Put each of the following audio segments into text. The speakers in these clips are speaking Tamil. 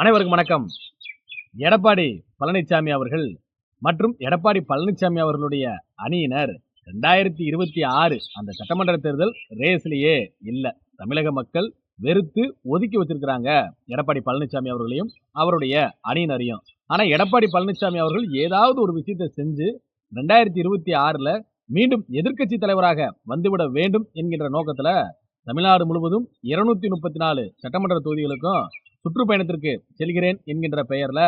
அனைவருக்கும் வணக்கம். எடப்பாடி பழனிசாமி அவர்கள் மற்றும் எடப்பாடி பழனிசாமி அவர்களுடைய அணியினர் ரெண்டாயிரத்தி இருபத்தி ஆறு அந்த சட்டமன்ற தேர்தல் ரேஸ்லேயே இல்லை. தமிழக மக்கள் வெறுத்து ஒதுக்கி வச்சிருக்கிறாங்க எடப்பாடி பழனிசாமி அவர்களையும் அவருடைய அணியினரையும். ஆனால் எடப்பாடி பழனிசாமி அவர்கள் ஏதாவது ஒரு விஷயத்தை செஞ்சு ரெண்டாயிரத்தி இருபத்தி ஆறில் மீண்டும் எதிர்க்கட்சி தலைவராக வந்துவிட வேண்டும் என்கின்ற நோக்கத்தில் தமிழ்நாடு முழுவதும் இருநூத்தி முப்பத்தி நாலு சட்டமன்ற தொகுதிகளுக்கும் சுற்றுப்பயணத்திற்கு செல்கிறேன் என்கின்ற பெயர்ல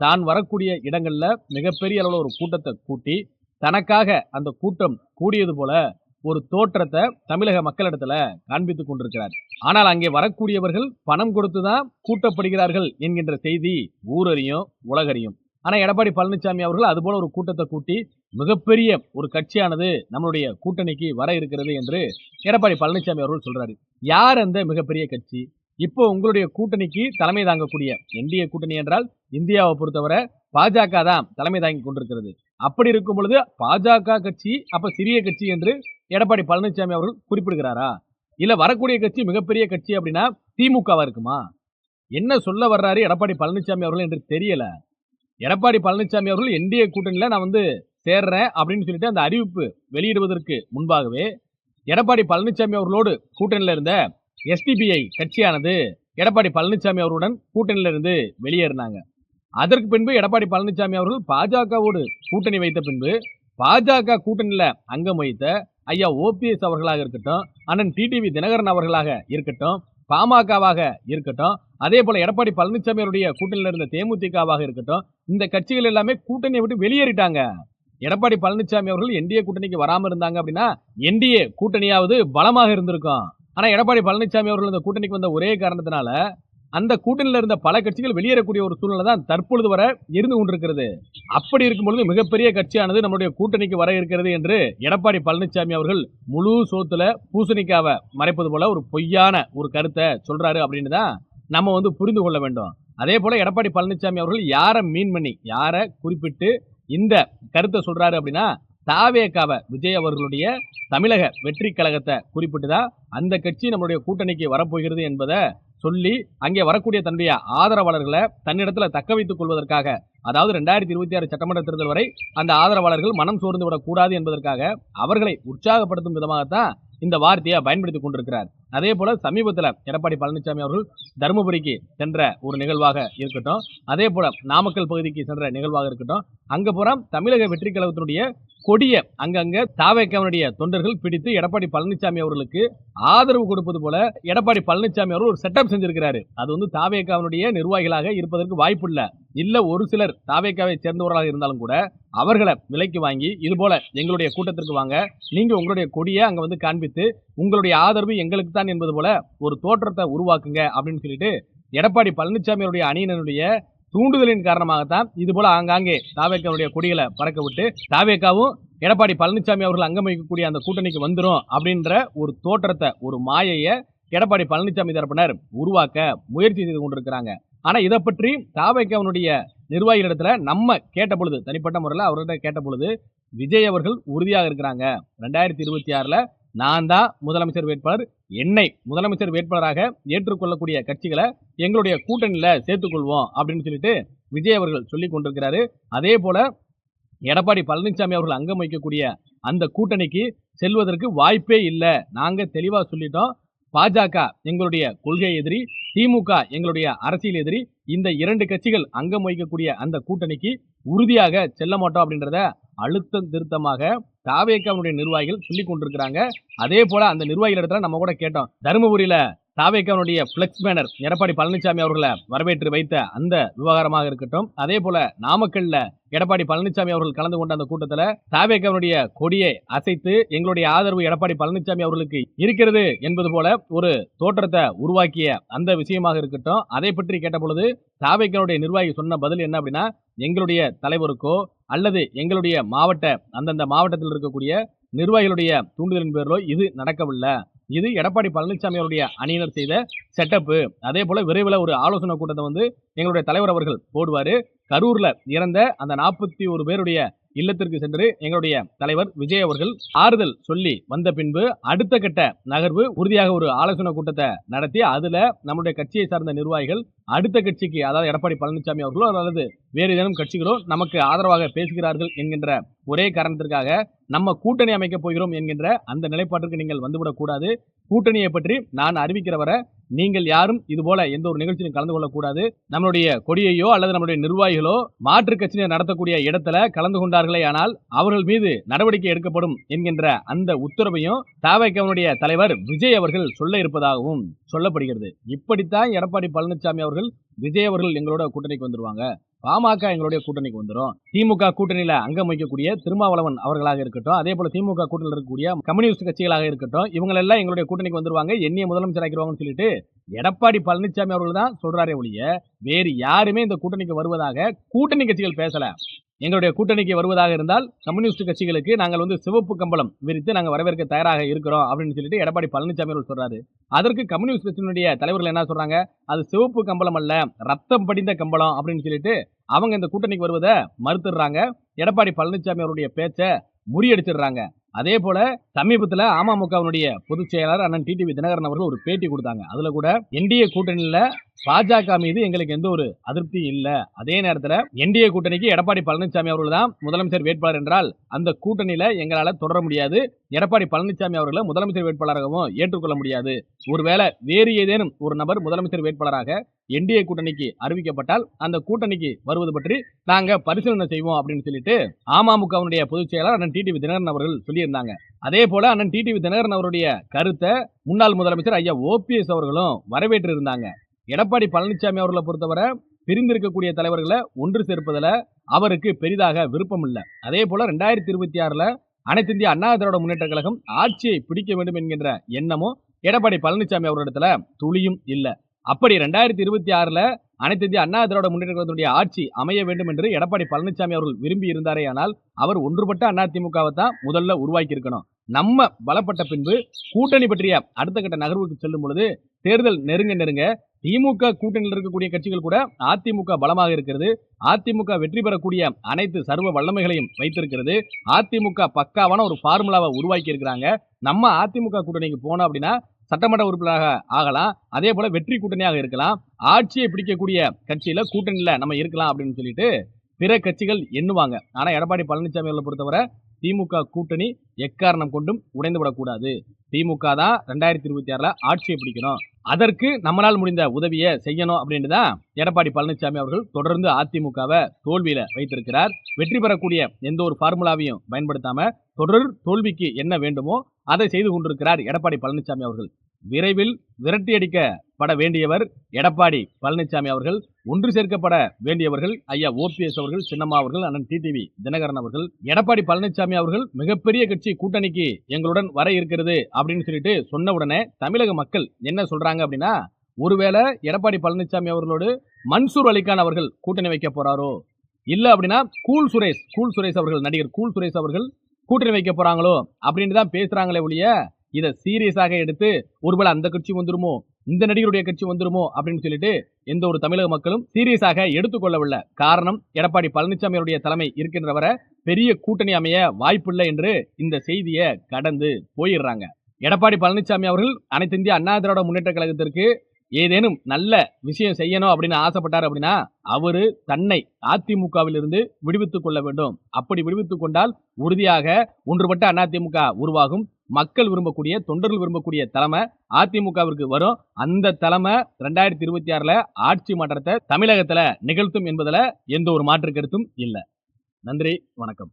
தான் வரக்கூடிய இடங்கள்ல மிகப்பெரிய அளவில் ஒரு கூட்டத்தை கூட்டி தனக்காக அந்த கூட்டம் கூடியது போல ஒரு தோற்றத்தை தமிழக மக்களிடத்துல காண்பித்துக் கொண்டிருக்கிறார். ஆனால் அங்கே வரக்கூடியவர்கள் பணம் கொடுத்துதான் கூட்டப்படுகிறார்கள் என்கின்ற செய்தி ஊரறியும் உலகறியும். ஆனால் எடப்பாடி பழனிசாமி அவர்கள் அதுபோல ஒரு கூட்டத்தை கூட்டி மிகப்பெரிய ஒரு கட்சியானது நம்மளுடைய கூட்டணிக்கு வர இருக்கிறது என்று எடப்பாடி பழனிசாமி அவர்கள் சொல்றாரு. யார் அந்த மிகப்பெரிய கட்சி? இப்போ உங்களுடைய கூட்டணிக்கு தலைமை தாங்கக்கூடிய என்டிஏ கூட்டணி என்றால் இந்தியாவை பொறுத்தவரை பாஜக தான் தலைமை தாங்கி கொண்டிருக்கிறது. அப்படி இருக்கும் பொழுது பாஜக கட்சி அப்ப சிறிய கட்சி என்று எடப்பாடி பழனிசாமி அவர்கள் குறிப்பிடுகிறாரா? இல்ல வரக்கூடிய கட்சி மிகப்பெரிய கட்சி அப்படின்னா திமுகவா இருக்குமா? என்ன சொல்ல வர்றாரு எடப்பாடி பழனிசாமி அவர்கள் என்று தெரியல. எடப்பாடி பழனிசாமி அவர்கள் என்டிஏ கூட்டணியில நான் வந்து சேர்றேன் அப்படின்னு சொல்லிட்டு அந்த அறிவிப்பு வெளியிடுவதற்கு முன்பாகவே எடப்பாடி பழனிசாமி அவர்களோடு கூட்டணியில இருந்த எஸ்டிபிஐ கட்சியானது எடப்பாடி பழனிசாமி அவர்களுடன் கூட்டணியில இருந்து வெளியேறினாங்க. அதற்கு பின்பு எடப்பாடி பழனிசாமி அவர்கள் பாஜகவோடு கூட்டணி வைத்த பின்பு பாஜக கூட்டணியில் அங்கம் வைத்த ஐயா ஓபிஎஸ் அவர்களாக இருக்கட்டும் அண்ணன் டிடிவி தினகரன் அவர்களாக இருக்கட்டும் பாமகவாக இருக்கட்டும் அதே போல எடப்பாடி பழனிசாமி அவருடைய கூட்டணியில் இருந்த தேமுதிகவாக இருக்கட்டும் இந்த கட்சிகள் எல்லாமே கூட்டணியை விட்டு வெளியேறிட்டாங்க. எடப்பாடி பழனிசாமி அவர்கள் என்டிஏ கூட்டணிக்கு வராமல் இருந்தாங்க அப்படின்னா என்டிஏ கூட்டணியாவது பலமாக இருந்திருக்கும். ஆனால் எடப்பாடி பழனிசாமி அவர்கள் இந்த கூட்டணிக்கு வந்த ஒரே காரணத்தினால அந்த கூட்டணியில் இருந்த பல கட்சிகள் வெளியேறக்கூடிய ஒரு சூழ்நிலை தான் தற்பொழுது வர இருந்து கொண்டிருக்கிறது. அப்படி இருக்கும் பொழுது மிகப்பெரிய கட்சியானது நம்முடைய கூட்டணிக்கு வர இருக்கிறது என்று எடப்பாடி பழனிசாமி அவர்கள் முழு சோத்துல பூசணிக்காவை மறைப்பது போல ஒரு பொய்யான ஒரு கருத்தை சொல்றாரு அப்படின்னு தான் நம்ம வந்து புரிந்து கொள்ள வேண்டும். அதே போல எடப்பாடி பழனிசாமி அவர்கள் யாரை மீன் பண்ணி யாரை குறிப்பிட்டு இந்த கருத்தை சொல்றாரு அப்படின்னா தாவேக்காவை விஜய் அவர்களுடைய தமிழக வெற்றி கழகத்தை குறிப்பிட்டு தான் அந்த கட்சி நம்மளுடைய கூட்டணிக்கு வரப்போகிறது என்பதை சொல்லி அங்கே வரக்கூடிய தன்னுடைய ஆதரவாளர்களை தன்னிடத்தில் தக்க வைத்துக் கொள்வதற்காக அதாவது ரெண்டாயிரத்தி இருபத்தி ஆறு சட்டமன்ற தேர்தல் வரை அந்த ஆதரவாளர்கள் மனம் சோர்ந்து விடக்கூடாது என்பதற்காக அவர்களை உற்சாகப்படுத்தும் விதமாகத்தான் இந்த வார்த்தையை பயன்படுத்தி கொண்டிருக்கிறார். அதே போல சமீபத்தில் எடப்பாடி பழனிசாமி அவர்கள் தருமபுரிக்கு சென்ற ஒரு நிகழ்வாக இருக்கட்டும் அதே போல நாமக்கல் பகுதிக்கு சென்ற நிகழ்வாக இருக்கட்டும் அங்க போற தமிழக வெற்றி கழகத்தினுடைய கொடிய அங்கங்க தாவேக்காவனுடைய தொண்டர்கள் பிடித்து எடப்பாடி பழனிசாமி அவர்களுக்கு ஆதரவு கொடுப்பது போல எடப்பாடி பழனிசாமி அவர்கள் ஒரு செட்டப் செஞ்சிருக்கிறாரு. அது வந்து தாவேக்காவனுடைய நிர்வாகிகளாக இருப்பதற்கு வாய்ப்பு இல்ல இல்ல ஒரு சிலர் தாவேக்காவை சேர்ந்தவர்களாக இருந்தாலும் கூட அவர்களை விலைக்கு வாங்கி இது போல எங்களுடைய கூட்டத்திற்கு வாங்க நீங்க உங்களுடைய கொடியை அங்க வந்து காண்பித்து உங்களுடைய ஆதரவு எங்களுக்கு தான் என்பது போல ஒரு தோற்றத்தை உருவாக்குங்க அப்படின்னு சொல்லிட்டு எடப்பாடி பழனிசாமியுடைய அணியினருடைய தூண்டுதலின் காரணமாகத்தான் இது போல ஆங்காங்கே தாவேக்காவுடைய கொடிகளை பறக்க விட்டு தாவேக்காவும் எடப்பாடி பழனிசாமி அவர்கள் அங்கம் வைக்கக்கூடிய அந்த கூட்டணிக்கு வந்துடும் அப்படின்ற ஒரு தோற்றத்தை ஒரு மாயையை எடப்பாடி பழனிசாமி தரப்பினர் உருவாக்க முயற்சி செய்து கொண்டிருக்கிறாங்க. ஆனால் இதை பற்றி தாவேக்காவனுடைய நிர்வாகிகளிடத்துல நம்ம கேட்ட பொழுது தனிப்பட்ட முறையில் அவர்கிட்ட கேட்ட பொழுது விஜய் அவர்கள் உறுதியாக இருக்கிறாங்க. ரெண்டாயிரத்தி இருபத்தி ஆறில் நான் தான் முதலமைச்சர் வேட்பாளர். என்னை முதலமைச்சர் வேட்பாளராக ஏற்றுக்கொள்ளக்கூடிய கட்சிகளை எங்களுடைய கூட்டணியில் சேர்த்துக்கொள்வோம் அப்படின்னு சொல்லிட்டு விஜய் அவர்கள் சொல்லி கொண்டிருக்கிறாரு. அதே போல எடப்பாடி பழனிசாமி அவர்கள் அங்கம் வைக்கக்கூடிய அந்த கூட்டணிக்கு செல்வதற்கு வாய்ப்பே இல்லை. நாங்கள் தெளிவாக சொல்லிட்டோம். பாஜக எங்களுடைய கொள்கை எதிரி திமுக எங்களுடைய அரசியல் எதிரி இந்த இரண்டு கட்சிகள் அங்கம் வகிக்கக்கூடிய அந்த கூட்டணிக்கு உறுதியாக செல்ல மாட்டோம் அப்படின்றத அழுத்தம் திருத்தமாக தாவேக்காவுடைய நிர்வாகிகள் சொல்லி கொண்டிருக்கிறாங்க. அதே போல அந்த நிர்வாகிகள் இடத்துல நம்ம கூட கேட்டோம். தருமபுரியில சாவேக்கானுடைய பிளெக்ஸ் பேனர் எடப்பாடி பழனிசாமி அவர்களை வரவேற்று வைத்த அந்த விவகாரமாக இருக்கட்டும். அதே போல நாமக்கல்ல எடப்பாடி பழனிசாமி அவர்கள் கலந்து கொண்ட அந்த கூட்டத்தில் தாவேக்காவுடைய கொடியை அசைத்து எங்களுடைய ஆதரவு எடப்பாடி பழனிசாமி அவர்களுக்கு இருக்கிறது என்பது போல ஒரு தோற்றத்தை உருவாக்கிய அந்த விஷயமாக இருக்கட்டும். அதை பற்றி கேட்ட பொழுது தாவேக்காவுடைய நிர்வாகி சொன்ன பதில் என்ன அப்படின்னா எங்களுடைய தலைவருக்கோ அல்லது எங்களுடைய மாவட்ட அந்தந்த மாவட்டத்தில் இருக்கக்கூடிய நிர்வாகிகளுடைய தூண்டுதலின் பேரிலோ இது நடக்கவில்லை. இது எடப்பாடி பழனிசாமி அவருடைய அணியினர் செய்த செட்டப்பு அதே போல விரைவில் ஒரு ஆலோசனை கூட்டத்தை வந்து எங்களுடைய தலைவர் அவர்கள் போடுவார். கரூரில் இறந்த அந்த நாற்பத்தி ஒரு பேருடைய இல்லத்திற்கு சென்று எங்களுடைய தலைவர் விஜய் அவர்கள் ஆறுதல் சொல்லி வந்த பின்பு அடுத்த கட்ட நகர்வு உறுதியாக ஒரு ஆலோசனை கூட்டத்தை நடத்தி அதுல நம்முடைய கட்சியை சார்ந்த நிர்வாகிகள் அடுத்த கட்சிக்கு அதாவது எடப்பாடி பழனிசாமி அவர்களோ அல்லது வேறு ஏதேனும் கட்சிகளோ நமக்கு ஆதரவாக பேசுகிறார்கள் என்கின்ற ஒரே காரணத்திற்காக நம்ம கூட்டணி அமைக்கப் போகிறோம் என்கின்ற அந்த நிலைப்பாட்டிற்கு நீங்கள் வந்துவிடக் கூடாது. கூட்டணியை பற்றி நான் அறிவிக்கிற வரை நீங்கள் யாரும் இது போல எந்த ஒரு நிகழ்ச்சியிலும் கலந்து கொள்ளக்கூடாது. நம்மளுடைய கொடியையோ அல்லது நம்மளுடைய நிர்வாகிகளோ மாற்றுக் கட்சியினர் நடத்தக்கூடிய இடத்துல கலந்து கொண்டார்களே ஆனால் அவர்கள் மீது நடவடிக்கை எடுக்கப்படும் என்கின்ற அந்த உத்தரவையும் தாவைக்கவனுடைய தலைவர் விஜய் அவர்கள் சொல்ல இருப்பதாகவும் சொல்லப்படுகிறது. இப்படித்தான் எடப்பாடி பழனிசாமி அவர்கள் விஜய் அவர்கள் எங்களோட கூட்டணிக்கு வந்துருவாங்க. பாமக எங்களுடைய கூட்டணிக்கு வந்துடும் திமுக கூட்டணியில அங்கம் வைக்கக்கூடிய திருமாவளவன் அவர்களாக இருக்கட்டும் அதே போல திமுக கூட்டணியில் இருக்கக்கூடிய கம்யூனிஸ்ட் கட்சிகளாக இருக்கட்டும் இவங்க எல்லாம் எங்களுடைய கூட்டணிக்கு வந்துருவாங்க. என்னைய முதலமைச்சர் ஆக்கிடுவாங்கன்னு சொல்லிட்டு எடப்பாடி பழனிசாமி அவர்கள் தான் சொல்றாரே ஒழிய வேறு யாருமே இந்த கூட்டணிக்கு வருவதாக கூட்டணி கட்சிகள் பேசல. எங்களுடைய கூட்டணிக்கு வருவதாக இருந்தால் கம்யூனிஸ்ட் கட்சிகளுக்கு நாங்கள் வந்து சிவப்பு கம்பளம் விரித்து நாங்கள் வரவேற்க தயாராக இருக்கிறோம் அப்படின்னு சொல்லிட்டு எடப்பாடி பழனிசாமி அவர்கள் சொல்றாரு. அதற்கு கம்யூனிஸ்ட் கட்சியினுடைய தலைவர்கள் என்ன சொல்றாங்க? அது சிவப்பு கம்பளம் அல்ல ரத்தம் படிந்த கம்பளம் அப்படின்னு சொல்லிட்டு அவங்க இந்த கூட்டணிக்கு வருவதை மறுத்துடுறாங்க. எடப்பாடி பழனிசாமி அவருடைய பேச்சை முறியடிச்சிடுறாங்க. அதே போல சமீபத்துல அமமுகவினுடைய பொதுச் செயலாளர் அண்ணன் டிடிவி தினகரன் அவர்கள் ஒரு பேட்டி கொடுத்தாங்க. அதுல கூட என்டிஏ கூட்டணியில பாஜக மீது எங்களுக்கு எந்த ஒரு அதிருப்தி இல்ல. அதே நேரத்துல என்டிஏ கூட்டணிக்கு எடப்பாடி பழனிசாமி அவர்கள் தான் முதலமைச்சர் வேட்பாளர் என்றால் அந்த கூட்டணியில எங்களால தொடர முடியாது. எடப்பாடி பழனிசாமி அவர்களை முதலமைச்சர் வேட்பாளராகவும் ஏற்றுக்கொள்ள முடியாது. ஒருவேளை வேறு ஏதேனும் ஒரு நபர் முதலமைச்சர் வேட்பாளராக என்டிஏ கூட்டணிக்கு அறிவிக்கப்பட்டால் அந்த கூட்டணிக்கு வருவது பற்றி நாங்க பரிசீலனை செய்வோம் அப்படின்னு சொல்லிட்டு அமமுகவினுடைய பொதுச் செயலாளர் அண்ணன் டிடிவி தினகரன் அவர்கள் சொல்லியிருந்தாங்க. அதே போல அண்ணன் டிடிவி தினகரன் அவருடைய கருத்தை முன்னாள் முதலமைச்சர் ஐயா ஓபிஎஸ் அவர்களும் வரவேற்று இருந்தாங்க எடப்பாடி பழனிசாமி அவர்களை பொறுத்தவரை பிரிந்திருக்கக்கூடிய தலைவர்களை ஒன்று சேர்ப்பதில் அவருக்கு பெரிதாக விருப்பம் இல்லை. அதே போல ரெண்டாயிரத்தி இருபத்தி ஆறுல அனைத்து இந்திய அண்ணா திராவிட முன்னேற்ற கழகம் ஆட்சியை பிடிக்க வேண்டும் என்கின்ற எண்ணமும் எடப்பாடி பழனிசாமி அவரிடத்துல துளியும் இல்லை. அப்படி ரெண்டாயிரத்தி இருபத்தி ஆறுல அனைத்து இந்திய அண்ணா திராவிட முன்னேற்ற கழகத்தினுடைய ஆட்சி அமைய வேண்டும் என்று எடப்பாடி பழனிசாமி அவர்கள் விரும்பி இருந்தாரே ஆனால் அவர் ஒன்றுபட்ட அதிமுகவை தான் முதல்ல உருவாக்கி இருக்கணும் நம்ம பலப்பட்ட பின்பு கூட்டணி பற்றிய அடுத்த கட்ட நகர்வுக்கு செல்லும் பொழுது தேர்தல் நெருங்க நெருங்க திமுக கூட்டணியில் இருக்கக்கூடிய கட்சிகள் கூட அதிமுக பலமாக இருக்கிறது. அதிமுக வெற்றி பெறக்கூடிய அனைத்து சர்வ வல்லமைகளையும் வைத்திருக்கிறது. அதிமுக பக்காவான ஒரு ஃபார்முலாவை உருவாக்கி இருக்கிறாங்க நம்ம அதிமுக கூட்டணிக்கு போனோம் அப்படின்னா சட்டமன்ற உறுப்பினராக ஆகலாம். அதே போல வெற்றி கூட்டணியாக இருக்கலாம். ஆட்சியை பிடிக்கக்கூடிய கட்சியில கூட்டணியில நம்ம இருக்கலாம் அப்படின்னு சொல்லிட்டு பிற கட்சிகள் எண்ணுவாங்க. ஆனா எடப்பாடி பழனிசாமி அவர்களை பொறுத்தவரை திமுக கூட்டணி எக்காரணம் கொண்டும் உடைந்து விடக்கூடாது திமுக தான் ரெண்டாயிரத்தி இருபத்தி ஆறுல ஆட்சியை பிடிக்கணும். அதற்கு நம்மளால் முடிந்த உதவியை செய்யணும் அப்படின்னு தான் எடப்பாடி பழனிசாமி அவர்கள் தொடர்ந்து அதிமுகவை தோல்வியில வைத்திருக்கிறார். வெற்றி பெறக்கூடிய எந்த ஒரு ஃபார்முலாவையும் பயன்படுத்தாம தொடர் தோல்விக்கு என்ன வேண்டுமோ அதை செய்து கொண்டிருக்கிறார் எடப்பாடி பழனிசாமி அவர்கள். விரைவில் விரட்டியடிக்கப்பட வேண்டியவர் எடப்பாடி பழனிசாமி அவர்கள் ஒன்று சேர்க்கப்பட வேண்டியவர்கள் ஐயா ஓபிஎஸ் அவர்கள் சின்னம்மா அவர்கள் அண்ணன் டிடிவி தினகரன் அவர்கள் எடப்பாடி பழனிசாமி அவர்கள் மிகப்பெரிய கட்சி கூட்டணிக்கு எங்களுடன் வர இருக்கிறது அப்படின்னு சொல்லிட்டு சொன்ன உடனே தமிழக மக்கள் என்ன சொல்றாங்க அப்படின்னா ஒருவேளை எடப்பாடி பழனிசாமி அவர்களோடு மன்சூர் அலிகான் அவர்கள் கூட்டணி வைக்க போறாரோ? இல்லை அப்படின்னா கூல் சுரேஷ் கூல் சுரேஷ் அவர்கள் நடிகர் கூல் சுரேஷ் அவர்கள் கூட்டணி வைக்க போறாங்களோ? அப்படின்னு தான் பேசுறாங்களே ஒழிய இதை சீரியஸாக எடுத்து ஒருவேளை அந்த கட்சி வந்துருமோ இந்த நடிகருடைய கட்சி வந்துருமோ அப்படின்னு சொல்லிட்டு எந்த ஒரு தமிழக மக்களும் சீரியஸாக எடுத்துக்கொள்ளவில்லை. காரணம் எடப்பாடி பழனிசாமியுடைய தலைமை இருக்கின்றவரை பெரிய கூட்டணி அமைய வாய்ப்பில்லை என்று இந்த செய்தியை கடந்து போயிடுறாங்க. எடப்பாடி பழனிசாமி அவர்கள் அனைத்து இந்திய அண்ணா திராவிட முன்னேற்ற கழகத்திற்கு ஏதேனும் நல்ல விஷயம் செய்யணும் அப்படின்னு ஆசைப்பட்டார் அப்படின்னா அவரு தன்னை அதிமுகவிலிருந்து விடுவித்துக் கொள்ள வேண்டும். அப்படி விடுவித்துக் கொண்டால் உறுதியாக ஒன்றுபட்ட அதிமுக உருவாகும். மக்கள் விரும்பக்கூடிய தொண்டர்கள் விரும்பக்கூடிய தலைமை அதிமுகவிற்கு வரும். அந்த தலைமை ரெண்டாயிரத்தி இருபத்தி ஆறுல ஆட்சி மாற்றத்தை தமிழகத்துல நிகழ்த்தும் என்பதுல எந்த ஒரு மாற்று கருத்தும் இல்லை. நன்றி வணக்கம்.